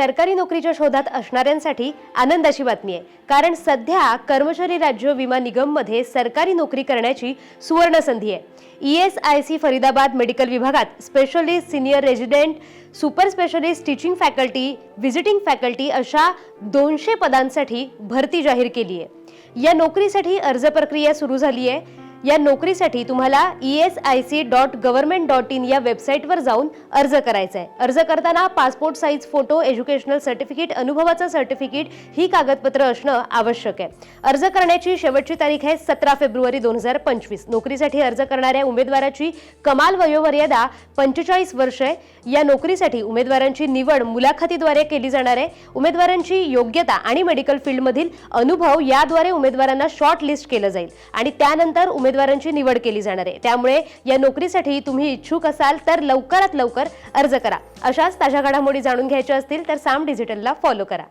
सरकारी नोकरीच्या शोधात असणाऱ्यांसाठी आनंदाची बातमी आहे. कारण सध्या कर्मचारी राज्य विमा निगममध्ये सरकारी नोकरी करण्याची सुवर्ण संधी आहे. E S I C Faridabad medical विभागात specialist senior resident super specialist teaching faculty visiting faculty अशा दोनशे पदांसाठी भरती जाहीर केली आहे. या नोकरीसाठी अर्ज प्रक्रिया सुरू झाली आहे. या नोकरीसाठी तुम्हाला E S I C dot government dot in या वेबसाईटवर जाऊन अर्ज करायचा आहे अर्ज करताना passport size photo educational certificate अनुभवाचं सर्टिफिकेट ही कागदपत्र असणं आवश्यक आहे. अर्ज करण्याची शेवटची तारीख आहे सतरा फेब्रुवारी दोन हजार पंचवीस. नोकरीसाठी अर्ज करणाऱ्या उमेदवाराची कमाल वयोमर्यादा पंचेचाळीस वर्ष आहे. या नोकरीसाठी उमेदवारांची निवड मुलाखतीद्वारे केली जाणार आहे. उमेदवारांची योग्यता आणि मेडिकल फील्डमधील अनुभव याद्वारे उमेदवारांना शॉर्ट लिस्ट केलं जाईल. आणि त्यानंतर उमेदवारांची निवड केली जाणार आहे. त्यामुळे या नोकरीसाठी तुम्ही इच्छुक असाल तर लवकरात लवकर अर्ज करा. अशाच ताज्या घडामोडी जाणून घ्यायच्या असतील तर साम डिजिटलला फॉलो करा.